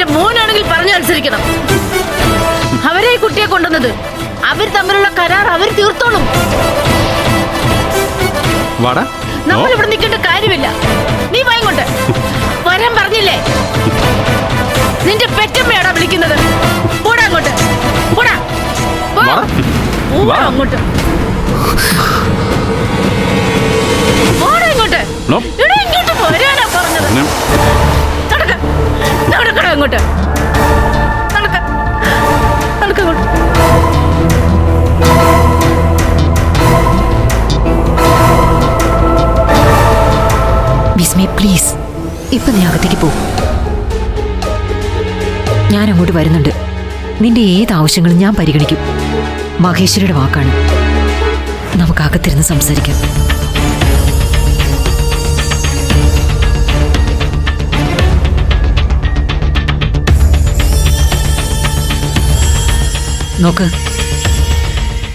എന്റെ മോനാണെങ്കിൽ പറഞ്ഞു അനുസരിക്കണം. അവരെ കുട്ടിയെ കൊണ്ടുവന്നത് അവർ തമ്മിലുള്ള കരാർ അവർ തീർത്തോളും. നമ്മൾ ഇവിടെ നിൽക്കേണ്ട കാര്യമില്ല. നീ വായിങ്ങോട്ട് വരാൻ പറഞ്ഞില്ലേ? നിന്റെ പെറ്റമ്മയാടാ വിളിക്കുന്നത്. പോടാ അങ്ങോട്ട്. പോടാ. അങ്ങോട്ട്. പോടാ ഇങ്ങോട്ട്. ഇങ്ങോട്ട് വരാനാ പറഞ്ഞത്. നടക്കടാ അങ്ങോട്ട്. നടക്ക. നടക്ക അങ്ങോട്ട്. വിസ്മയ പ്ലീസ് ഇപ്പൊ നീ അകത്തേക്ക് പോ. ഞാൻ അങ്ങോട്ട് വരുന്നുണ്ട്. നിന്റെ ഏത് ആവശ്യങ്ങളും ഞാൻ പരിഗണിക്കും. മഹേശ്വരിയുടെ വാക്കാണ്. നമുക്ക് അകത്തിരുന്ന് സംസാരിക്കാം. നോക്ക്.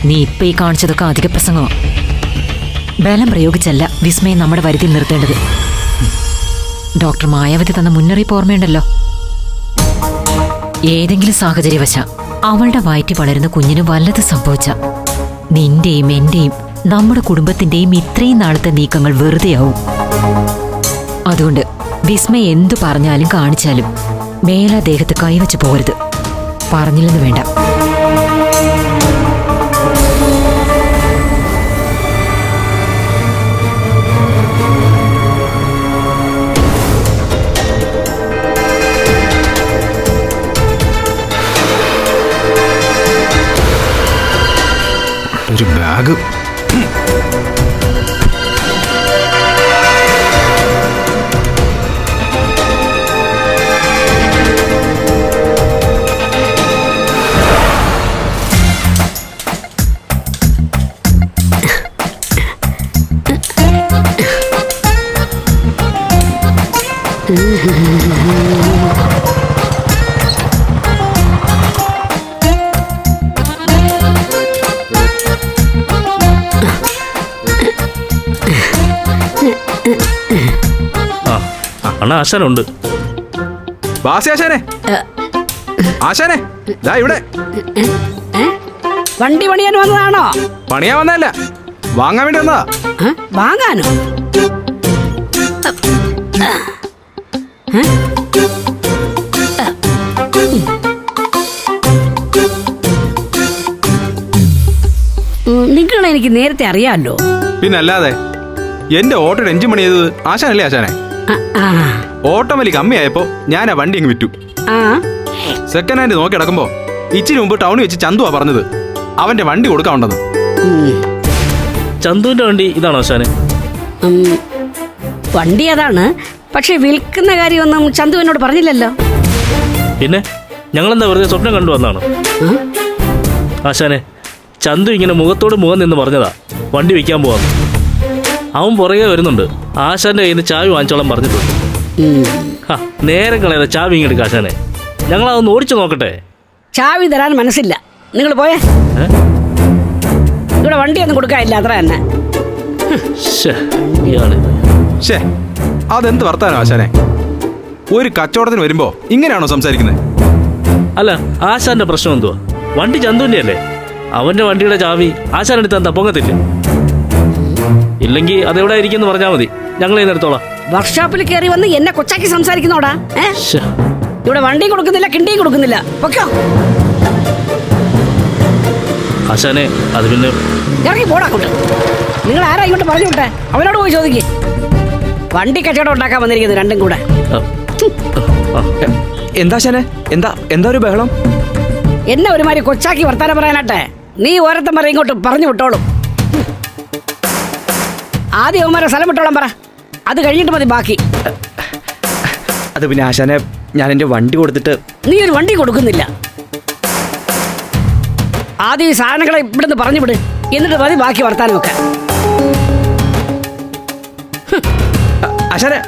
നീ ഇപ്പൊ ഈ കാണിച്ചതൊക്കെ അധിക പ്രസംഗമാ. ബലം പ്രയോഗിച്ചല്ല വിസ്മയം നമ്മുടെ വരുതിയിൽ നിർത്തേണ്ടത്. ഡോക്ടർ മായാവതി തന്ന മുന്നറിയിപ്പ് ഓർമ്മയുണ്ടല്ലോ. ഏതെങ്കിലും സാഹചര്യവശ അവളുടെ വയറ്റി വളരുന്ന കുഞ്ഞിന് വല്ലത് സംഭവിച്ച നിന്റെയും എന്റെയും നമ്മുടെ കുടുംബത്തിന്റെയും ഇത്രയും നാളത്തെ നീക്കങ്ങൾ വെറുതെയാവും. അതുകൊണ്ട് വിസ്മയ എന്തു പറഞ്ഞാലും കാണിച്ചാലും മേലാദേഹത്ത് കൈവച്ചു പോകരുത്. പറഞ്ഞില്ലെന്ന് വേണ്ട. ഒരു ആശാനുണ്ട്. ബാസി ആശാനെ. ആശാനെ ദാ ഇവിടെ. വണ്ടി പണിയാൻ വന്നതാണോ? പണിയാ വന്നല്ല വാങ്ങാൻ വേണ്ടി വന്നതാ. വാങ്ങാനോ? നിങ്ങളെ എനിക്ക് നേരത്തെ അറിയാമല്ലോ പിന്നെ അല്ലാതെ എന്റെ ഓട്ടോ എഞ്ചിൻ പണി ചെയ്തത് ആശാനല്ലേ ആശാനെ? ആ, ആ ഓട്ടം വലി കമ്മിയായപ്പോ ഞാൻ ആ വണ്ടി അങ്ങ് വിറ്റു. ആ. സെക്കൻഡ് ഹാൻഡ് നോക്കി കിടക്കുമ്പോ ഇച്ചിരി മുമ്പ് ടൗണിൽ വെച്ച് ചന്തുവാ പറഞ്ഞത്. അവന്റെ വണ്ടി കൊടുക്കാൻ ഉണ്ടെന്ന് ചന്തുവിന്റെ വണ്ടി ഇതാണോ ശാന് ഉം. വണ്ടി അതാണ്. പക്ഷെ വിൽക്കുന്ന കാര്യമൊന്നും ചന്തു എന്നോട് പറഞ്ഞില്ലല്ലോ. പിന്നെ ഞങ്ങളെന്താ വെറുതെ സ്വപ്നം കണ്ടു വന്നാണ്? ആ? ആശാനെ ചന്തു ഇങ്ങനെ മുഖത്തോട് മുഖം നിന്ന് പറഞ്ഞതാ. വണ്ടി വിൽക്കാൻ പോവാന്ന്. അവൻ പുറകെ വരുന്നുണ്ട്. ആശാന്റെ കയ്യിൽ നിന്ന് ചായ വാങ്ങിച്ചോളം പറഞ്ഞിട്ടുണ്ട്. നേരെ കളയാതെ ചാവി ഇങ്ങോട്ട് കാശാനെ. ഞങ്ങൾ അതൊന്ന് ഓടിച്ചു നോക്കട്ടെ. ചാവി തരാൻ മനസ്സില്ല. നിങ്ങൾ പോയേ. ഏ? വണ്ടി ഒന്നും കൊടുക്കാനില്ല അത്ര തന്നെ. ഷേ അതെന്ത് വർത്താനോ ആശാനെ? ഒരു കച്ചവടത്തിന് വരുമ്പോ ഇങ്ങനെയാണോ സംസാരിക്കുന്നത്? അല്ല ആശാന്റെ പ്രശ്നം എന്തുവാ? വണ്ടി ചന്തുവിന്റെ അല്ലേ? അവന്റെ വണ്ടിയുടെ ചാവി ആശാൻ എടുത്ത് എന്താ പൊങ്ങത്തില്ലേ. ഇല്ലെങ്കിൽ അതെവിടെ ഇരിക്കുന്നു പറഞ്ഞാൽ മതി. ഞങ്ങൾ എടുത്തോളാം. വർക്ക്ഷോപ്പിൽ കയറി വന്ന് എന്നെ കൊച്ചാക്കി സംസാരിക്കുന്നോടാ? ഏ? ഇവിടെ വണ്ടിയും കൊടുക്കുന്നില്ല കിണ്ടിയും കൊടുക്കുന്നില്ല. പൊക്കോ ആശാനെ അത് പിന്നെ ഇറങ്ങി പോടാ നിങ്ങൾ ആരാ ഇങ്ങോട്ട് പറഞ്ഞു വിട്ടെ? അവനോട് പോയി ചോദിക്കേ. വണ്ടി കച്ചവടം ഉണ്ടാക്കാൻ വന്നിരിക്കുന്നു രണ്ടും കൂടെ. എന്താ ശനെ എന്താ എന്താ ഒരു ബഹളം? എന്നെ ഒരുമാതിരി കൊച്ചാക്കി വർത്താനം പറയാനാട്ടെ? നീ ഓരത്തം പറ ഇങ്ങോട്ട് പറഞ്ഞു വിട്ടോളും. ആദ്യം അവന്മാരെ സ്ഥലം വിട്ടോളം പറ. അത് കഴിഞ്ഞിട്ട് മതി ബാക്കി. അത് പിന്നെ ആശാനെ ഞാൻ എന്റെ വണ്ടി കൊടുത്തിട്ട് നീ ഒരു വണ്ടി കൊടുക്കുന്നില്ല. ആദ്യം ഈ സാധനങ്ങളെ ഇവിടുന്ന് പറഞ്ഞു വിട്. എന്നിട്ട് മതി ബാക്കി വർത്താനമൊക്കെ. ആശാനെ.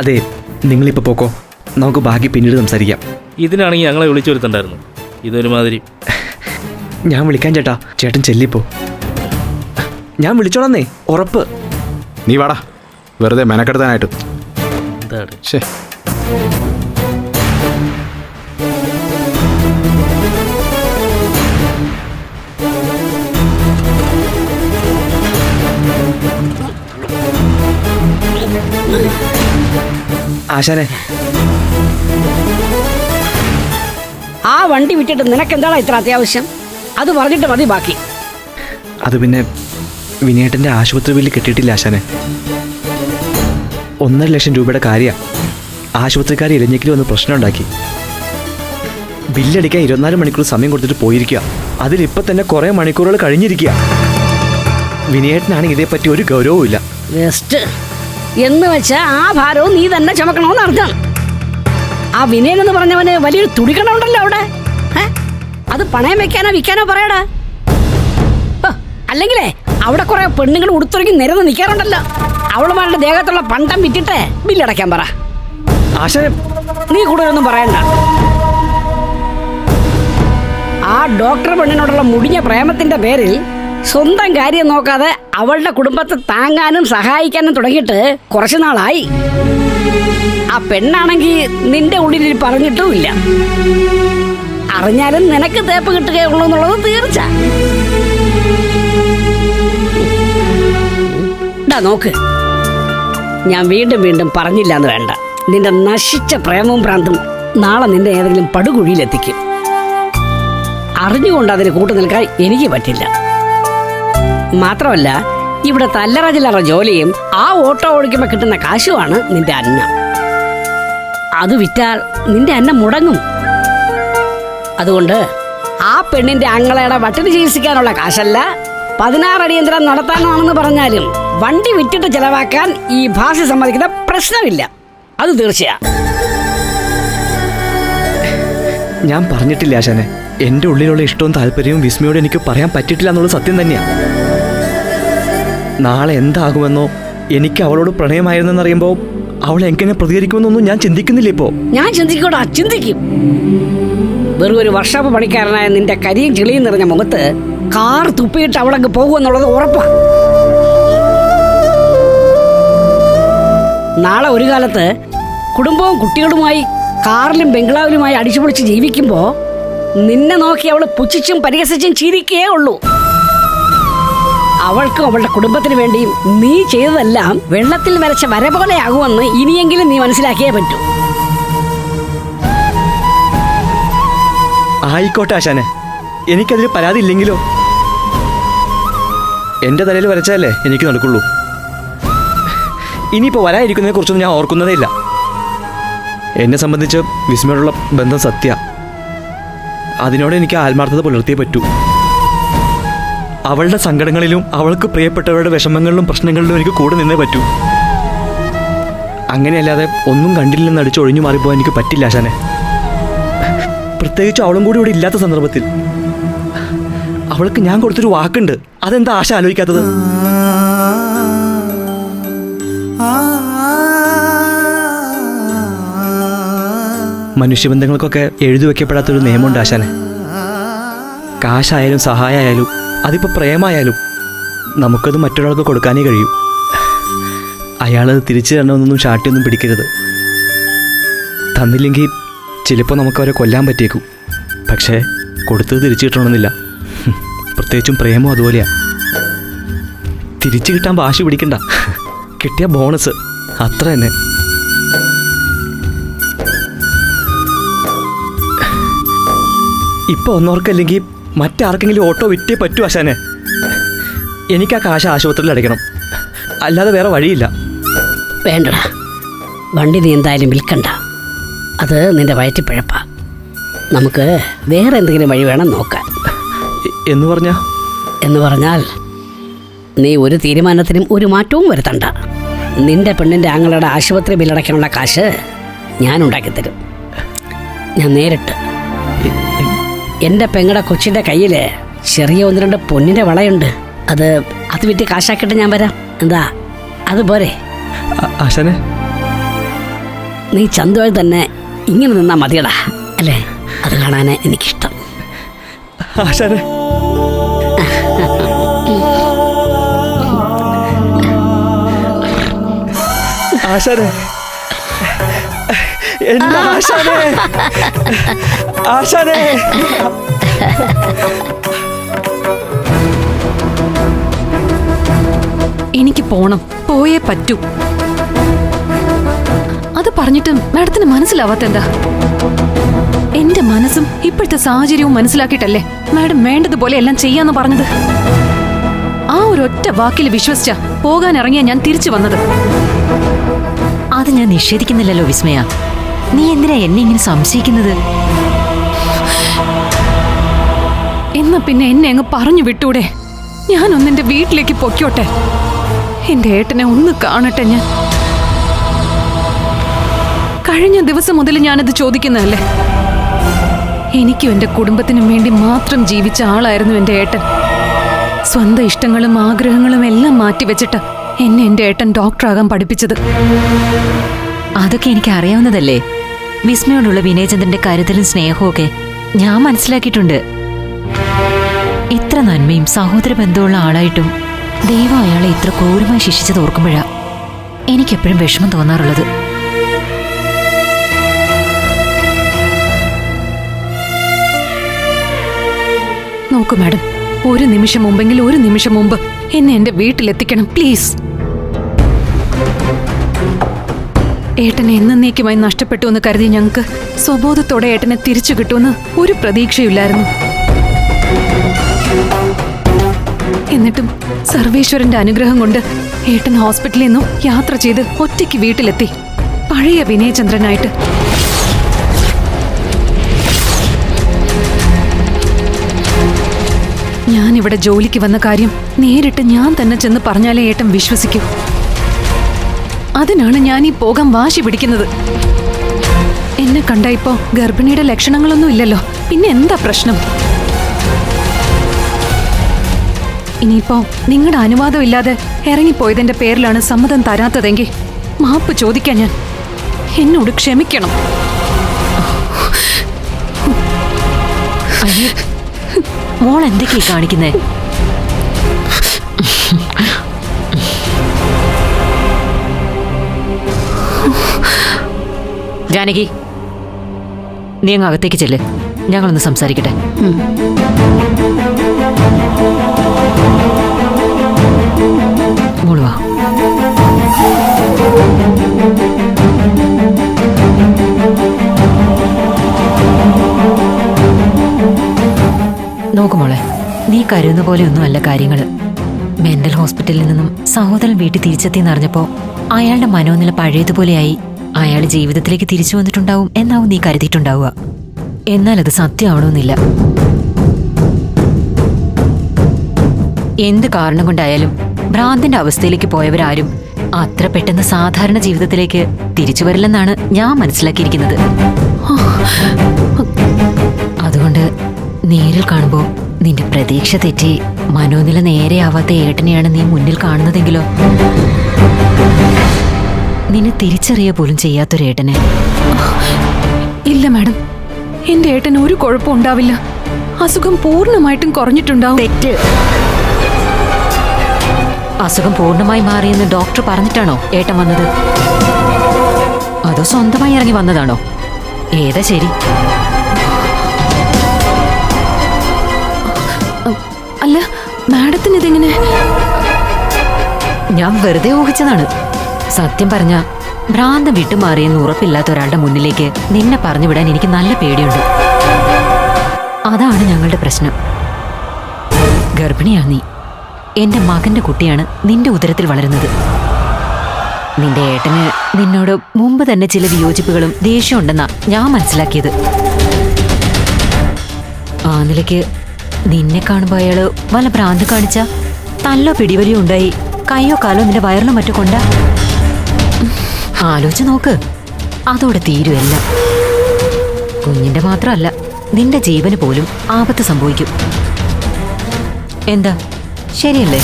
അതെ നിങ്ങളിപ്പോൾ പോക്കോ. നമുക്ക് ബാക്കി പിന്നീട് സംസാരിക്കാം. ഇതിനാണെങ്കിൽ ഞങ്ങളെ വിളിച്ചു വരുത്തണ്ടായിരുന്നു. ഇതൊരുമാതിരി. ഞാൻ വിളിക്കാൻ ചേട്ടാ. ചേട്ടൻ ചെല്ലിപ്പോ. ഞാൻ വിളിച്ചോളന്നേ ഉറപ്പ്. നീ വാടാ. വെറുതെ മെനക്കെടുത്താനായിട്ട്. ശേ ആശാനെ. ആ വണ്ടി വിട്ടിട്ട് നിനക്ക് എന്താണ് ഇത്ര അത്യാവശ്യം? അത് പറഞ്ഞിട്ട് മതി ബാക്കി. അത് പിന്നെ വിനയേട്ടന്റെ ആശുപത്രി ബില്ല് കിട്ടിയിട്ടില്ല ആശാനെ. ഒന്നര ലക്ഷം രൂപയുടെ കാര്യമാണ് ആശുപത്രിക്കാർ ഇരഞ്ഞെങ്കിൽ ഒന്ന് പ്രശ്നം പ്രശ്നമുണ്ടാക്കി. ബില്ലടിക്കാൻ ഇരുപത്തിനാല് മണിക്കൂർ സമയം കൊടുത്തിട്ട് പോയിരിക്കുക. അതിലിപ്പോൾ തന്നെ കുറേ മണിക്കൂറുകൾ കഴിഞ്ഞിരിക്കുക. വിനയേട്ടനാണെങ്കിൽ ഇതേപ്പറ്റി ഒരു ഗൗരവവും ഇല്ല. എന്ന് വെച്ചാ ആ ഭാരവും നീ തന്നെ ചുമക്കണമെന്ന് അർത്ഥം. ആ വിനയൻ എന്ന് പറഞ്ഞവന് വലിയൊരു തുടിക്കണമുണ്ടല്ലോ അവിടെ. ഏ? അത് പണയം വെക്കാനോ വിൽക്കാനോ പറയടാ. അല്ലെങ്കിലേ അവിടെ കുറെ പെണ്ണുങ്ങൾ ഉടുത്തൊരുക്കി നിരന്ന് നിൽക്കാറുണ്ടല്ലോ. അവളുമാരുടെ ദേഹത്തുള്ള പണ്ടം വിറ്റിട്ട് ബില്ലടയ്ക്കാൻ പറ. നീ നീ ഒന്നും പറയണ്ട. ആ ഡോക്ടർ പെണ്ണിനോടുള്ള മുടിഞ്ഞ പ്രേമത്തിന്റെ പേരിൽ സ്വന്തം കാര്യം നോക്കാതെ അവളുടെ കുടുംബത്തെ താങ്ങാനും സഹായിക്കാനും തുടങ്ങിയിട്ട് കുറച്ചു നാളായി. ആ പെണ്ണാണെങ്കിൽ നിന്റെ ഉള്ളിൽ പറഞ്ഞിട്ടുമില്ല. അറിഞ്ഞാലും നിനക്ക് തേപ്പ് കിട്ടുകയുള്ളൂ എന്നുള്ളത് തീർച്ച. നോക്ക്. ഞാൻ വീണ്ടും വീണ്ടും പറഞ്ഞില്ല എന്ന് വേണ്ട. നിന്റെ നശിച്ച പ്രേമവും പ്രാന്തും നാളെ നിന്റെ ഏതെങ്കിലും പടുകുഴിയിലെത്തിക്കും. അറിഞ്ഞുകൊണ്ട് അതിന് കൂട്ടു നിൽക്കാൻ എനിക്ക് പറ്റില്ല. മാത്രമല്ല ഇവിടെ തല്ലറ ചില്ലറ ജോലിയും ആ ഓട്ടോ ഓടിക്കുമ്പോൾ കിട്ടുന്ന കാശുമാണ് നിന്റെ അന്നം. അത് വിറ്റാൽ നിന്റെ അന്നം മുടങ്ങും. അതുകൊണ്ട് ആ പെണ്ണിന്റെ അങ്ങളയുടെ വട്ടിന് ചികിത്സിക്കാനുള്ള കാശല്ല. പതിനാറ് അടിയന്തരം നടത്താനാണെന്ന് പറഞ്ഞാലും വണ്ടി വിറ്റിട്ട് ചെലവാക്കാൻ ഈ ഭാഷ സമ്മതിക്കുന്ന പ്രശ്നമില്ല. അത് തീർച്ചയാ. ഞാൻ പറഞ്ഞിട്ടില്ല ആശാനെ. എന്റെ ഉള്ളിലുള്ള ഇഷ്ടവും താല്പര്യവും വിസ്മയോട് എനിക്ക് പറയാൻ പറ്റിയിട്ടില്ല എന്നുള്ളത് സത്യം തന്നെയാണ് നാളെ എന്താകുമെന്നോ എനിക്ക് അവളോട് പ്രണയമായിരുന്നെന്നറിയുമ്പോൾ അവൾ എങ്ങനെ പ്രതികരിക്കുമെന്നൊന്നും ഞാൻ ചിന്തിക്കുന്നില്ല ഇപ്പോ. ഞാൻ ചിന്തിക്കൂടാ ചിന്തിക്കും. വെറും ഒരു വർഷാപ്പ് പണിക്കാരനായ നിന്റെ കരിയും ചെളിയും നിറഞ്ഞ മുഖത്ത് കാർ തുപ്പിയിട്ട് അവിടെ അങ്ങ് പോകുമെന്നുള്ളത് ഉറപ്പാ. നാളെ ഒരു കാലത്ത് കുടുംബവും കുട്ടികളുമായി കാറിലും ബംഗ്ലാവിലുമായി അടിച്ചുപൊളിച്ച് ജീവിക്കുമ്പോൾ നിന്നെ നോക്കി അവൾ പുച്ഛിച്ചും പരിഹസിച്ചും ചിരിക്കേ ഉള്ളൂ. അവൾക്കും അവളുടെ കുടുംബത്തിന് വേണ്ടിയും നീ ചെയ്തതെല്ലാം വെള്ളത്തിൽ വരച്ച വര പോലെയാകുമെന്ന് ഇനിയെങ്കിലും നീ മനസ്സിലാക്കിയേ പറ്റൂ. ആയിക്കോട്ടെ ആശാനെ. എനിക്കതിൽ പരാതി ഇല്ലെങ്കിലോ? എന്റെ തലയിൽ വരച്ചാലേ എനിക്ക് നടക്കുള്ളൂ. ഇനിയിപ്പോൾ വരാതിരിക്കുന്നതിനെ കുറിച്ചൊന്നും ഞാൻ ഓർക്കുന്നതേ ഇല്ല. എന്നെ സംബന്ധിച്ച് വിസ്മയോടുള്ള ബന്ധം സത്യ. അതിനോട് എനിക്ക് ആത്മാർത്ഥത പുലർത്തിയേ പറ്റൂ. അവളുടെ സങ്കടങ്ങളിലും അവൾക്ക് പ്രിയപ്പെട്ടവരുടെ വിഷമങ്ങളിലും പ്രശ്നങ്ങളിലും എനിക്ക് കൂടെ നിന്നേ പറ്റൂ. അങ്ങനെയല്ലാതെ ഒന്നും കണ്ടില്ലെന്ന് അടിച്ച് ഒഴിഞ്ഞു മാറിപ്പോകാൻ എനിക്ക് പറ്റില്ല ആശാനെ. പ്രത്യേകിച്ച് അവളും കൂടി ഇവിടെ ഇല്ലാത്ത സന്ദർഭത്തിൽ. അവൾക്ക് ഞാൻ കൊടുത്തൊരു വാക്കുണ്ട്. അതെന്താ ആശ ആലോചിക്കാത്തത്? മനുഷ്യബന്ധങ്ങൾക്കൊക്കെ എഴുതി വെക്കപ്പെടാത്തൊരു നിയമമുണ്ട് ആശാനെ. കാശായാലും സഹായമായാലും അതിപ്പോൾ പ്രേമായാലും നമുക്കത് മറ്റൊരാൾക്ക് കൊടുക്കാനേ കഴിയൂ. അയാളത് തിരിച്ചു തരണമെന്നൊന്നും ചാട്ടിയൊന്നും പിടിക്കരുത്. തന്നില്ലെങ്കിൽ ചിലപ്പോൾ നമുക്ക് അവരെ കൊല്ലാൻ പറ്റിയേക്കും. പക്ഷേ കൊടുത്തത് തിരിച്ചു കിട്ടണമെന്നില്ല പ്രത്യേകിച്ചും പ്രേമം അതുപോലെയാ. തിരിച്ചു കിട്ടാൻ വാശി പിടിക്കണ്ട. കിട്ടിയ ബോണസ് അത്ര തന്നെ. ഇപ്പൊ ഒന്നോർക്കല്ലെങ്കിൽ മറ്റാർക്കെങ്കിലും ഓട്ടോ വിറ്റേ പറ്റൂ ആശാനെ. എനിക്ക് ആ കാശ് ആശുപത്രിയിൽ അടയ്ക്കണം. അല്ലാതെ വേറെ വഴിയില്ല. വേണ്ടടാ. വണ്ടി നീ എന്തായാലും വിൽക്കണ്ട. അത് നിന്റെ വയറ്റിപ്പിഴപ്പാ. നമുക്ക് വേറെ എന്തെങ്കിലും വഴി വേണം നോക്കാൻ. എന്ന് പറഞ്ഞാ? എന്ന് പറഞ്ഞാൽ നീ ഒരു തീരുമാനത്തിനും ഒരു മാറ്റവും വരുത്തണ്ട. നിന്റെ പെണ്ണിന്റെ ആങ്ങളുടെ ആശുപത്രി ബില്ലടയ്ക്കാനുള്ള കാശ് ഞാൻ ഉണ്ടാക്കിത്തരും ഞാൻ നേരിട്ട് എന്റെ പെങ്ങടെ കൊച്ചിന്റെ കയ്യിൽ ചെറിയ ഒന്ന് രണ്ട് പൊന്നിന്റെ വളയുണ്ട്. അത് അത് വിറ്റ് കാശാക്കിയിട്ട് ഞാൻ വരാം. എന്താ? അതുപോലെ പോരെ. ആശാനെ. നീ ചന്തുവായി തന്നെ ഇങ്ങനെ നിന്നാ മതിയടാ. അല്ലേ? അത് കാണാനാ എനിക്കിഷ്ടം. ആശാനെ. ആശാനെ. എന്റെ ആശാനെ? ആശാനെ. എനിക്ക് പോണം. പോയേ പറ്റൂ. പറഞ്ഞിട്ടും മാഡത്തിന് മനസ്സിലാവാത്ത എന്താ? എന്റെ മനസ്സും ഇപ്പോഴത്തെ സാഹചര്യവും മനസ്സിലാക്കിയിട്ടല്ലേ മാഡം വേണ്ടതുപോലെ എല്ലാം ചെയ്യാന്ന് പറഞ്ഞത്? ആ ഒരു ഒറ്റ വാക്കിൽ വിശ്വസിച്ച പോകാൻ ഇറങ്ങിയ ഞാൻ തിരിച്ചു വന്നത്. അത് ഞാൻ നിഷേധിക്കുന്നില്ലല്ലോ വിസ്മയ. നീ എന്തിനാ എന്നെ ഇങ്ങനെ സംശയിക്കുന്നത്? എന്നാ പിന്നെ എന്നെ അങ്ങ് പറഞ്ഞു വിട്ടൂടെ? ഞാൻ എന്റെ വീട്ടിലേക്ക് പൊക്കോട്ടെ എന്റെ ഏട്ടനെ ഒന്ന് കാണട്ടെ ഞാൻ. കഴിഞ്ഞ ദിവസം മുതൽ ഞാനത് ചോദിക്കുന്നതല്ലേ? എനിക്കും എന്റെ കുടുംബത്തിനും വേണ്ടി മാത്രം ജീവിച്ച ആളായിരുന്നു എന്റെ ഏട്ടൻ. സ്വന്തം ഇഷ്ടങ്ങളും ആഗ്രഹങ്ങളും എല്ലാം മാറ്റിവെച്ചിട്ട് എന്നെ എന്റെ ഏട്ടൻ ഡോക്ടറാകാൻ പഠിപ്പിച്ചത്. അതൊക്കെ എനിക്ക് അറിയാവുന്നതല്ലേ. വിസ്മയോടുള്ള വിനയചന്ദ്രന്റെ കരുതലും സ്നേഹവും ഒക്കെ ഞാൻ മനസ്സിലാക്കിയിട്ടുണ്ട്. ഇത്ര നന്മയും സഹോദര ബന്ധമുള്ള ആളായിട്ടും ദൈവം അയാളെ ഇത്ര ക്രൂരമായി ശിക്ഷിച്ചത് ഓർക്കുമ്പോഴാണ് എനിക്കെപ്പോഴും വിഷമം തോന്നാറുള്ളത്. നോക്കൂ മാഡം. ഒരു നിമിഷം മുമ്പെങ്കിൽ ഒരു നിമിഷം മുമ്പ് എന്നെ എന്റെ വീട്ടിലെത്തിക്കണം പ്ലീസ്. ഏട്ടനെ എന്നേക്കുമായി നഷ്ടപ്പെട്ടു എന്ന് കരുതി ഞങ്ങൾക്ക് സ്വബോധത്തോടെ ഏട്ടനെ തിരിച്ചു കിട്ടുമെന്ന് ഒരു പ്രതീക്ഷയില്ലായിരുന്നു എന്നിട്ടും സർവേശ്വരന്റെ അനുഗ്രഹം കൊണ്ട് ഏട്ടൻ ഹോസ്പിറ്റലിൽ നിന്നും യാത്ര ചെയ്ത് ഒറ്റയ്ക്ക് വീട്ടിലെത്തി. പഴയ വിനയചന്ദ്രനായിട്ട് ഇവിടെ ജോലിക്ക് വന്ന കാര്യം നേരിട്ട് ഞാൻ തന്നെ ചെന്ന് പറഞ്ഞാലേ ഏട്ടൻ വിശ്വസിക്കൂ. അതിനാണ് ഞാൻ ഈ പോകാൻ വാശി പിടിക്കുന്നത്. എന്നെ കണ്ട ഇപ്പോ ഗർഭിണിയുടെ ലക്ഷണങ്ങളൊന്നും ഇല്ലല്ലോ. പിന്നെ എന്താ പ്രശ്നം? ഇനിയിപ്പോ നിങ്ങളുടെ അനുവാദം ഇല്ലാതെ ഇറങ്ങിപ്പോയതിന്റെ പേരിലാണ് സമ്മതം തരാത്തതെങ്കിൽ മാപ്പ് ചോദിക്കാൻ ഞാൻ. എന്നോട് ക്ഷമിക്കണം. മോൾ എന്തൊക്കെയാ കാണിക്കുന്നത് കാണിക്കുന്നേ? ജാനകി നീ അങ്ങ് അകത്തേക്ക് ചെല്ല്. ഞങ്ങളൊന്ന് സംസാരിക്കട്ടെ. കരുതുന്ന പോലെയൊന്നും അല്ല കാര്യങ്ങൾ മെന്റൽ ഹോസ്പിറ്റലിൽ നിന്നും സഹോദരൻ വീട്ടിൽ തിരിച്ചെത്തിയെന്ന് അറിഞ്ഞപ്പോ അയാളുടെ മനോനില പഴയതുപോലെയായി അയാൾ ജീവിതത്തിലേക്ക് തിരിച്ചു വന്നിട്ടുണ്ടാവും എന്നാവും നീ കരുതിയിട്ടുണ്ടാവുക. എന്നാൽ അത് സത്യമാവണമെന്നില്ല. എന്ത് കാരണം കൊണ്ടായാലും ഭ്രാന്തിന്റെ അവസ്ഥയിലേക്ക് പോയവരാരും അത്ര പെട്ടെന്ന് സാധാരണ ജീവിതത്തിലേക്ക് തിരിച്ചു വരില്ലെന്നാണ് ഞാൻ മനസ്സിലാക്കിയിരിക്കുന്നത്. അതുകൊണ്ട് നേരിൽ കാണുമ്പോ നിന്റെ പ്രതീക്ഷ തെറ്റി. മനോനില നേരെയാവാത്ത ഏട്ടനെയാണ് നീ മുന്നിൽ കാണുന്നതെങ്കിലോ? നിന്നെ തിരിച്ചറിയ പോലും ചെയ്യാത്തൊരേട്ടനെ. ഇല്ല മാഡം. എന്റെ ഏട്ടന് ഒരു കുഴപ്പം ഉണ്ടാവില്ല. അസുഖം പൂർണമായിട്ടും കുറഞ്ഞിട്ടുണ്ടാവും. തെറ്റ്. അസുഖം പൂർണമായി മാറിയെന്ന് ഡോക്ടർ പറഞ്ഞിട്ടാണോ ഏട്ടൻ വന്നത്? അതോ സ്വന്തമായി ഇറങ്ങി വന്നതാണോ? ഏതാ ശരി? ഇതെങ്ങനെ ഞാൻ വെറുതെ ഊഹിച്ചതാണ്. സത്യം പറഞ്ഞ ഭ്രാന്ത വിട്ടുമാറിയെന്ന് ഉറപ്പില്ലാത്ത ഒരാളുടെ മുന്നിലേക്ക് നിന്നെ പറഞ്ഞു വിടാൻ എനിക്ക് നല്ല പേടിയുണ്ട്. അതാണ് ഞങ്ങളുടെ പ്രശ്നം. ഗർഭിണിയാണ് നീ. എന്റെ മകന്റെ കുട്ടിയാണ് നിന്റെ ഉദരത്തിൽ വളരുന്നത്. നിന്റെ ഏട്ടന് നിന്നോട് മുമ്പ് തന്നെ ചില വിയോജിപ്പുകളും ദേഷ്യമുണ്ടെന്നാ ഞാൻ മനസ്സിലാക്കിയത്. ആ നിലയ്ക്ക് നിന്നെ കാണുമ്പോൾ അയാൾ വല്ല ഭ്രാന്ത് കാണിച്ച തല്ലോ പിടിവലിയോ ഉണ്ടായി കൈയോ കാലോ നിന്റെ വയറിലോ മറ്റോ കൊണ്ട? ആലോചിച്ച് നോക്ക്. അതോടെ തീരുമല്ല കുഞ്ഞിന്റെ മാത്രമല്ല നിന്റെ ജീവന് പോലും ആപത്ത് സംഭവിക്കും. എന്താ? ശരിയല്ലേ?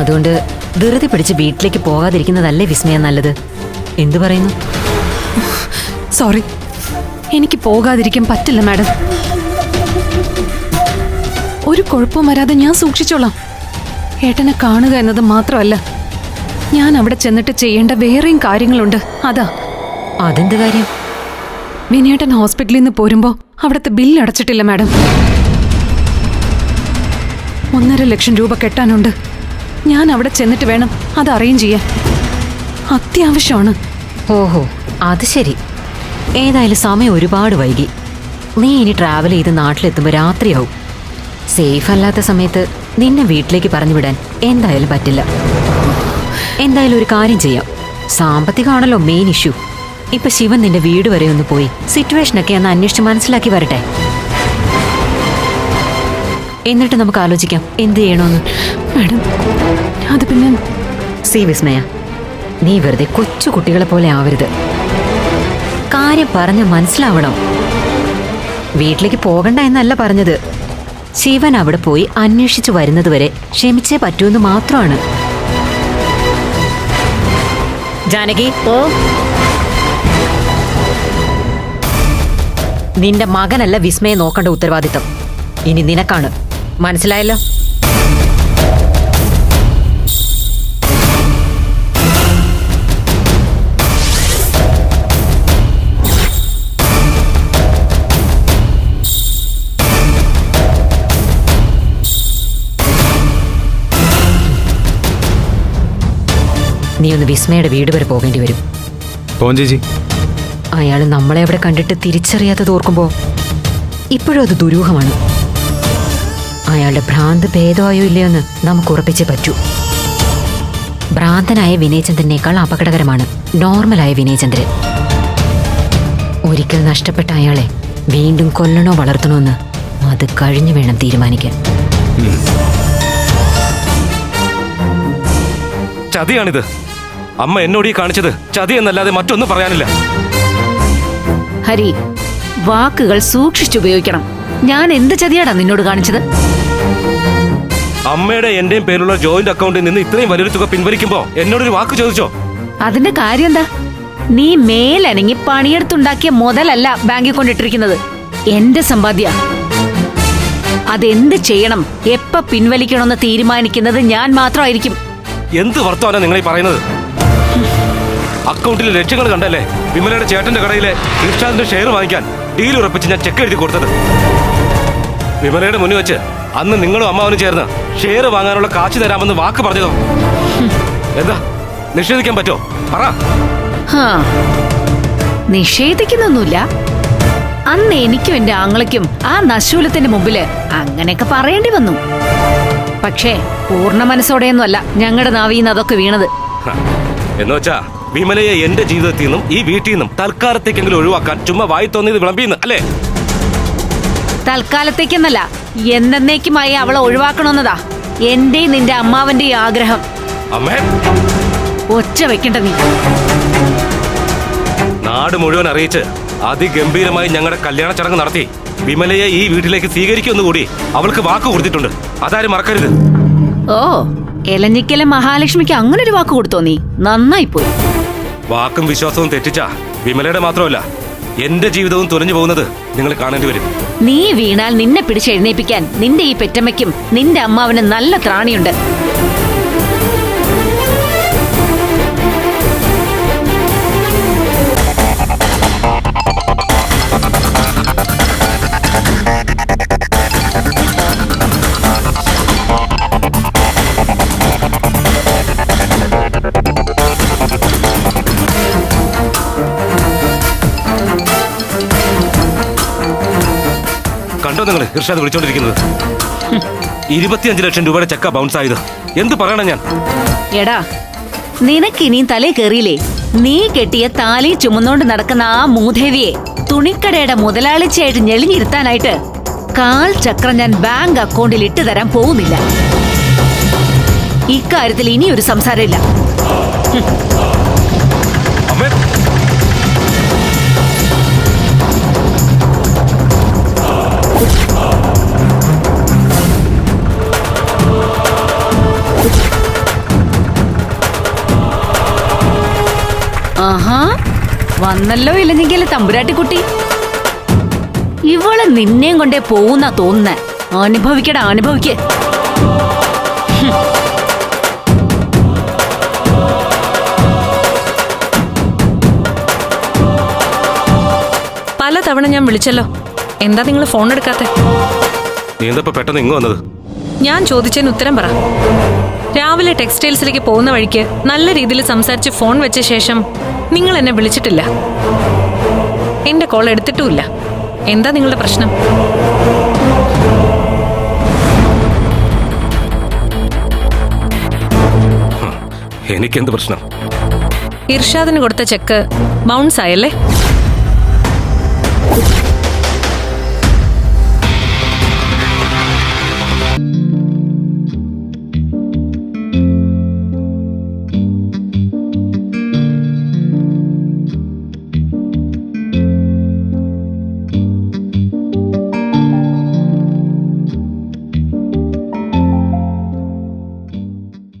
അതുകൊണ്ട് ധൃതി പിടിച്ച് വീട്ടിലേക്ക് പോകാതിരിക്കുന്നതല്ലേ വിസ്മയം നല്ലത്? എന്തു പറയുന്നു? സോറി. എനിക്ക് പോകാതിരിക്കാൻ പറ്റില്ല മാഡം. ഒരു കുഴപ്പവും വരാതെ ഞാൻ സൂക്ഷിച്ചോളാം. ഏട്ടനെ കാണുക എന്നത് മാത്രമല്ല ഞാൻ അവിടെ ചെന്നിട്ട് ചെയ്യേണ്ട വേറെയും കാര്യങ്ങളുണ്ട്. അതാ. അതെന്ത് കാര്യം? വിനയേട്ടൻ ഹോസ്പിറ്റലിൽ നിന്ന് പോരുമ്പോ അവിടുത്തെ ബില്ല് അടച്ചിട്ടില്ല മാഡം. ഒന്നര ലക്ഷം രൂപ കെട്ടാനുണ്ട്. ഞാൻ അവിടെ ചെന്നിട്ട് വേണം അത് അറേഞ്ച് ചെയ്യാൻ. അത്യാവശ്യമാണ്. ഓഹോ അത് ശരി. ഏതായാലും സമയം ഒരുപാട് വൈകി. നീ ഇനി ട്രാവൽ ചെയ്ത് നാട്ടിലെത്തുമ്പോൾ രാത്രിയാവും. സേഫ് അല്ലാത്ത സമയത്ത് നിന്നെ വീട്ടിലേക്ക് പറഞ്ഞു വിടാൻ എന്തായാലും പറ്റില്ല. എന്തായാലും ഒരു കാര്യം ചെയ്യാം. സാമ്പത്തികമാണല്ലോ മെയിൻ ഇഷ്യൂ ഇപ്പൊ ശിവൻ നിന്റെ വീട് വരെ ഒന്ന് പോയി സിറ്റുവേഷനൊക്കെ ഒന്ന് അന്വേഷിച്ച് മനസ്സിലാക്കി വരട്ടെ. എന്നിട്ട് നമുക്ക് ആലോചിക്കാം എന്ത് ചെയ്യണമെന്ന് മാഡം അത് പിന്നെ സി വിസ്മയ നീ വെറുതെ കൊച്ചു കുട്ടികളെ പോലെ ആവരുത്. കാര്യം പറഞ്ഞ് മനസ്സിലാവണം. വീട്ടിലേക്ക് പോകണ്ട എന്നല്ല പറഞ്ഞത്. ശിവൻ അവിടെ പോയി അന്വേഷിച്ചു വരുന്നതുവരെ ക്ഷമിച്ചേ പറ്റൂന്ന് മാത്രമാണ്. ജാനകി ഓ നിന്റെ മകനല്ല വിസ്മയെ നോക്കേണ്ട ഉത്തരവാദിത്തം. ഇനി നിനക്കാണ്. മനസ്സിലായല്ലോ? നീ ഒന്ന് വിസ്മയുടെ വീട് വരെ പോകേണ്ടി വരും. പോൻ ചേച്ചി. അയാൾ നമ്മളെ അവിടെ കണ്ടിട്ട് തിരിച്ചറിയാത്തത് ഓർക്കുമ്പോ ഇപ്പോഴും അത് ദുരൂഹമാണ്. അയാളുടെ ഭ്രാന്ത് ഭേദമായോ ഇല്ലയോന്ന് നമുക്ക് ഉറപ്പിച്ചേ പറ്റൂ. ഭ്രാന്തനായ വിനയചന്ദ്രനേക്കാൾ അപകടകരമാണ്. നോർമലായ വിനയചന്ദ്രൻ. ഒരിക്കൽ നഷ്ടപ്പെട്ട അയാളെ വീണ്ടും കൊല്ലണോ വളർത്തണോ എന്ന് അത് കഴിഞ്ഞു വേണം തീരുമാനിക്കാൻ. ചതിയാണിത്. അമ്മ എന്നോട് ഈ കാണിച്ചത് ചതി എന്നല്ലാതെ മറ്റൊന്നും പറയാനില്ല. ഹരി വാക്കുകൾ സൂക്ഷിച്ചുപയോഗിക്കണം ഞാൻ എന്ത് ചതിയാടാ നിന്നോട് കാണിച്ചത്? അമ്മയുടെ എന്റെയും പേരുള്ള ജോയിന്റ് അക്കൗണ്ടിൽ നിന്ന് ഇത്രയും വലിയൊരു തുക പിൻവലിക്കുമ്പോ എന്നോടൊരു വാക്ക് ചോദിച്ചോ? അതിന്റെ കാര്യം എന്താ നീ മേലനങ്ങി പണിയെടുത്തുണ്ടാക്കിയ മുതലല്ല ബാങ്കിൽ കൊണ്ടിട്ടിരിക്കുന്നത്. എന്റെ സമ്പാദ്യ. അതെന്ത് ചെയ്യണം? എപ്പ പിൻവലിക്കണമെന്ന് തീരുമാനിക്കുന്നത് ഞാൻ മാത്രമായിരിക്കും. എന്ത് വർത്തമാനാ നിങ്ങൾ പറയുന്നത്? അക്കൗണ്ടിലെ ലക്ഷ്യങ്ങൾ കണ്ടല്ലേ? വിമലയുടെ ചേട്ടന്റെ കടയിലെ ഇർഷാദിന്റെ ഷെയർ വാങ്ങിക്കാൻ ഡീൽ ഉറപ്പിച്ച് ഞാൻ ചെക്ക് എഴുതി കൊടുത്തത്. വിമലയുടെ മുന്നിൽ വെച്ച് അന്ന് നിങ്ങളും അമ്മാവനും ചേർന്ന് ഷെയർ വാങ്ങാനുള്ള കാശ് തരാമെന്ന് വാക്ക് പറഞ്ഞതോ? എന്താ? നിഷേധിക്കാൻ പറ്റോ? പറ. നിഷേധിക്കുന്നൊന്നുമില്ല. അന്ന് എനിക്കും എന്റെ ആങ്ങളയ്ക്കും ആ നശൂലത്തിന്റെ മുമ്പിൽ അങ്ങനെയൊക്കെ പറയേണ്ടി വന്നു. പക്ഷേ പൂർണ മനസ്സോടെയൊന്നുമല്ല ഞങ്ങളുടെ നാവിന്ന് അതൊക്കെ വീണത്. എന്നുവെച്ചാ വിമലയെ എന്റെ ജീവിതത്തിൽ നിന്നും ഈ വീട്ടിൽ നിന്നും തൽക്കാലത്തേക്കെങ്കിലും ഒഴിവാക്കാൻ ചുമ്മാ വായി തോന്നിയത് വിളമ്പിന്ന് അല്ലേ? തൽക്കാലത്തേക്കെന്നല്ല എന്നേക്കുമായി അവളെ ഒഴിവാക്കണമെന്നതാ എന്റെ നിന്റെ അമ്മാവന്റെ ആഗ്രഹം. അമ്മേ. ഒച്ച വെക്കണ്ട നീ. നാട് മുഴുവൻ അറിയിച്ച് അതിഗംഭീരമായി ഞങ്ങളുടെ കല്യാണ ചടങ്ങ് നടത്തി വിമലയെ ഈ വീട്ടിലേക്ക് സ്വീകരിക്കുമെന്ന് അവൾക്ക് വാക്ക് കൊടുത്തിട്ടുണ്ട്. അതാരും മറക്കരുത്. ഓ എലഞ്ഞിക്കലെ മഹാലക്ഷ്മിക്ക് അങ്ങനെ ഒരു വാക്ക് കൊടുത്തോ നീ? നന്നായി പോയി വാക്കും വിശ്വാസവും തെറ്റിച്ചാ വിമലയുടെ മാത്രമല്ല എന്റെ ജീവിതവും തുലഞ്ഞു പോകുന്നത് നിങ്ങൾ കാണേണ്ടി വരും. നീ വീണാൽ നിന്നെ പിടിച്ചെഴുന്നേപ്പിക്കാൻ നിന്റെ ഈ പെറ്റമ്മയ്ക്കും നിന്റെ അമ്മാവനും നല്ല ത്രാണിയുണ്ട്. നിങ്ങൾ ഇർഷാദ് വിളിച്ചോണ്ടിരിക്കുന്നത്. ഇരുപത്തിയഞ്ച് ലക്ഷം രൂപയുടെ ചെക്ക ബൗൺസ് ആയത്. എന്ത് പറയണം ഞാൻ? എടാ നിനക്കിനിയും തലേ കയറിയില്ലേ? നീ കെട്ടിയ താലി ചുമന്നോണ്ട് നടക്കുന്ന ആ മൂദേവിയെ തുണിക്കടയുടെ മുതലാളിച്ചയായിട്ട് ഞെളിഞ്ഞിരുത്താനായിട്ട് കാൽ ചക്രം ഞാൻ ബാങ്ക് അക്കൗണ്ടിൽ ഇട്ടു തരാൻ പോകുന്നില്ല ഇക്കാര്യത്തിൽ ഇനിയൊരു സംസാരമില്ല. വന്നല്ലോ ഇല്ലെങ്കിൽ തമ്പുരാട്ടിക്കുട്ടി? ഇവൾ നിന്നെയും കൊണ്ടേ പോകുന്ന തോന്നുന്നേ. അനുഭവിക്കടാ പല തവണ ഞാൻ വിളിച്ചല്ലോ. എന്താ നിങ്ങൾ ഫോൺ എടുക്കാത്തെ നീ എന്താ പെട്ടെന്ന് ഇങ്ങ് വന്നത്. ഞാൻ ചോദിച്ചതിന് ഉത്തരം പറ. രാവിലെ ടെക്സ്റ്റൈൽസിലേക്ക് പോകുന്ന വഴിക്ക് നല്ല രീതിയിൽ സംസാരിച്ച് ഫോൺ വെച്ച ശേഷം നിങ്ങൾ എന്നെ വിളിച്ചിട്ടില്ല. എന്റെ കോൾ എടുത്തിട്ടുമില്ല. എന്താ നിങ്ങളുടെ പ്രശ്നം? എനിക്കെന്ത് പ്രശ്നം? ഇർഷാദിന് കൊടുത്ത ചെക്ക് ബൗൺസ് ആയല്ലേ?